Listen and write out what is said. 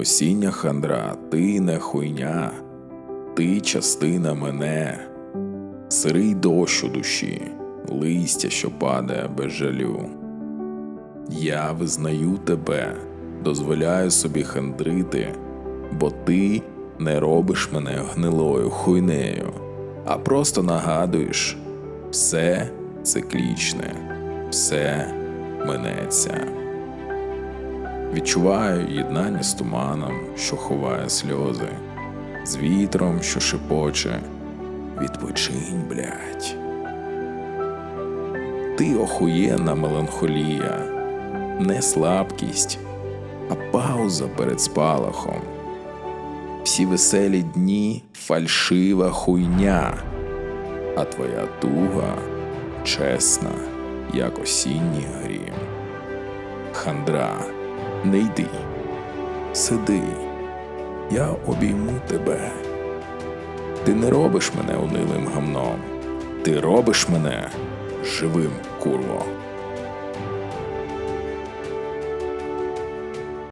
Осіння хандра, ти не хуйня, ти частина мене, сирий дощ у душі, листя, що падає без жалю. Я визнаю тебе, дозволяю собі хандрити, бо ти не робиш мене гнилою хуйнею, а просто нагадуєш, все циклічне, все минеться. Відчуваю єднання з туманом, що ховає сльози, з вітром, що шепоче. Відпочинь, блядь. Ти охуєнна меланхолія, не слабкість, а пауза перед спалахом. Всі веселі дні фальшива хуйня, а твоя туга чесна, як осінній грім. Хандра, не йди, сиди, я обійму тебе. Ти не робиш мене унилим гамном, ти робиш мене живим, курво.